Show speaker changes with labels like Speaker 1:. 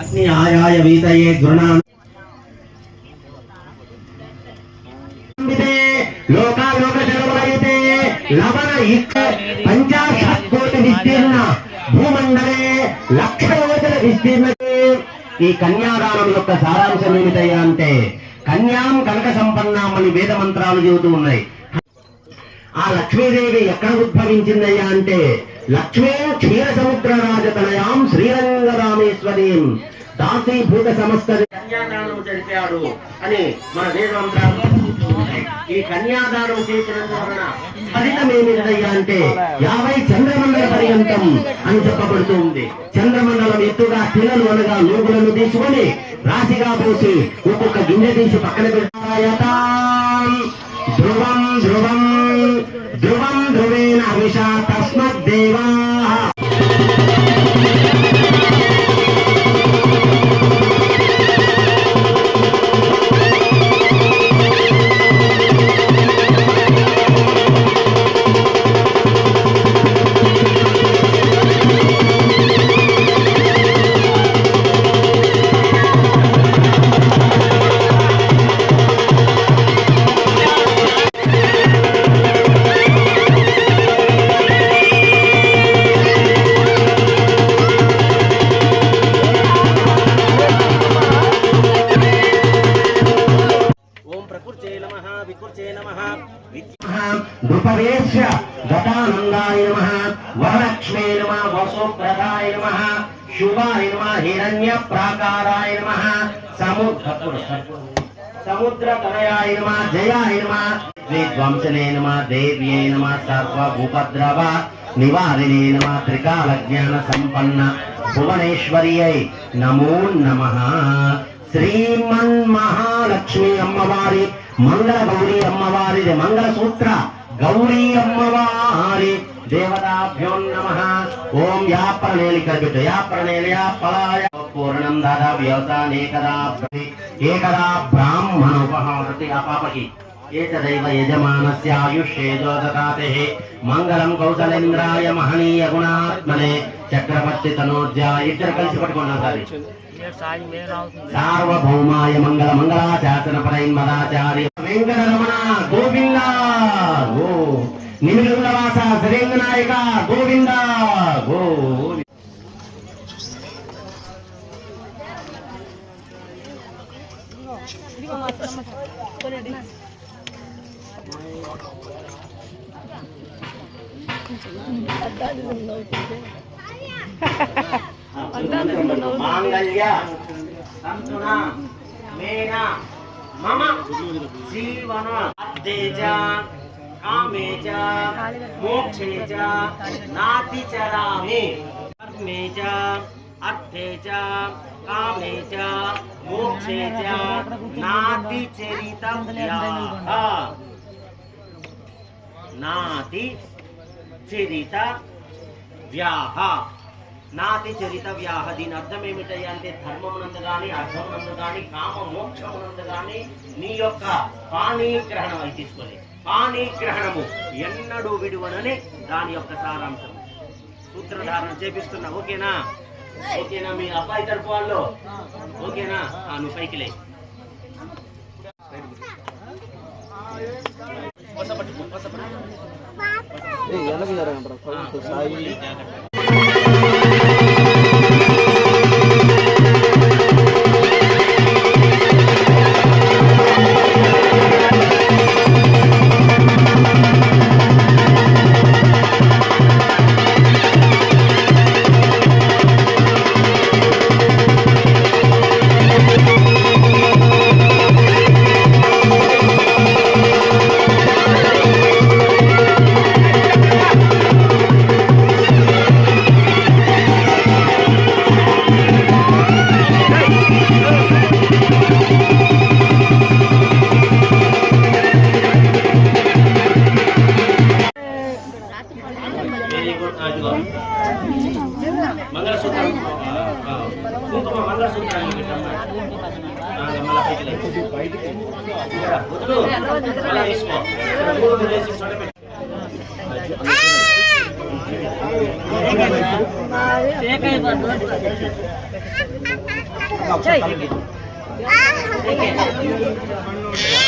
Speaker 1: అగ్ని ఆయాయ వీతయే లవణ ఇక్క పంచాశత్ కోటి విస్తీర్ణ. భూమండలే లక్ష యోజన విస్తీర్ణతే. ఈ కన్యాదానం యొక్క సారాంశం ఏమిటయ్యా అంటే కన్యాం కనక సంపన్నాం అని వేద మంత్రాలు చెబుతూ ఉన్నాయి. ఆ లక్ష్మీదేవి ఎక్కడ ఉద్భవించిందయ్యా అంటే లక్ష్మీ క్షీర సముద్ర రాజతనయాం శ్రీరంగరామేశ్వరీం దాసీభూత సమస్త కన్యాదానం జరిపాడు అని మన వేదమంత్రాలు ఈ కన్యాదానం చేసినందువలన ఫలితం ఏమిటయ్యా అంటే యాభై చంద్రమండల పర్యంతం అని చెప్పబడుతూ ఉంది. చంద్రమండలం ఎత్తుగా పిల్లలు అనగా లోగులను తీసుకొని రాశిగా పోసి ఒక్కొక్క గింజ తీసి పక్కన పెట్టాయతాం ధ్రువం ధ్రువం ధ్రువం ధ్రువేణ హవిషా తస్మద్దేవా నృపవేశ్య గతానందాయ నమ వరలక్ష్మే నమ వసుప్రదాయ నమ శుభాయ నమ హిరణ్య ప్రాకారాయ నమ సముద్ర సముద్ర తనయాయ నమ జయాయ నమ విధ్వంసనే నమ దేవ్యే నమ సర్వభూపద్రవ నివారిణే నమ త్రికాల జ్ఞాన సంపన్న భువనేశ్వర్యై నమో నమ. శ్రీమన్ మహాలక్ష్మి అమ్మవారి మంగళగౌరి అమ్మవారి మంగళ సూత్ర గౌరీ అమ్మవారి దేవతాభ్యో నమ ఓం యా ప్రణేలి కల్పిత యా ప్రణేలి యా పలాయ. పూర్ణం దాదా వ్యవసానేకదా ఏకదా బ్రాహ్మణోపహారతి ఆ పాపకి ఏతదైవ యజమానస్య ఆయుష్యేజో దదాతే మంగళం కౌసలేంద్రాయ మహనీయ గుణాత్మనే. చక్రవర్తి తనోజ్యా ఇద్దరు కలిసి పట్టుకున్నాం సారి. సార్వభౌమాయ మంగళ మంగళాశాసన పరైన్మదాచార్య వెంకటరమణ గోవింద గో నిమిలుల వాస సురేంద్ర నాయక గోవింద. గో మాంగళ్య సంతున మేన మమ జీవన తేజ కామే చ మోక్షే చ నాతి చరామి కర్మే చ అర్థే చ కామే చ మోక్షే చ నాతి చరితవ్యాహ నాతి చరిత వ్యాహ నాతి చరిత వ్యాహ దీని అర్థం ఏమిటయ్యా అంటే ధర్మమునందు గాని అర్థమునందు గాని కామ మోక్షమునందు గాని నీ యొక్క పాణీగ్రహణం అవి తీసుకోలే పాణీగ్రహణము ఎన్నడూ విడువనని దాని యొక్క సారాంశం. సూత్రధారణ చేపిస్తున్నా. ఓకేనా? ఓకేనా మీ అబ్బాయి తరపు వాళ్ళు? ఓకేనా? నువ్వు పైకి లే. వసపట్టు. mangalasutra kumpa ma mangalasutra ni kedamma ah malaki lai bhai dikhe ah ah ah ah ah ah ah ah
Speaker 2: ah ah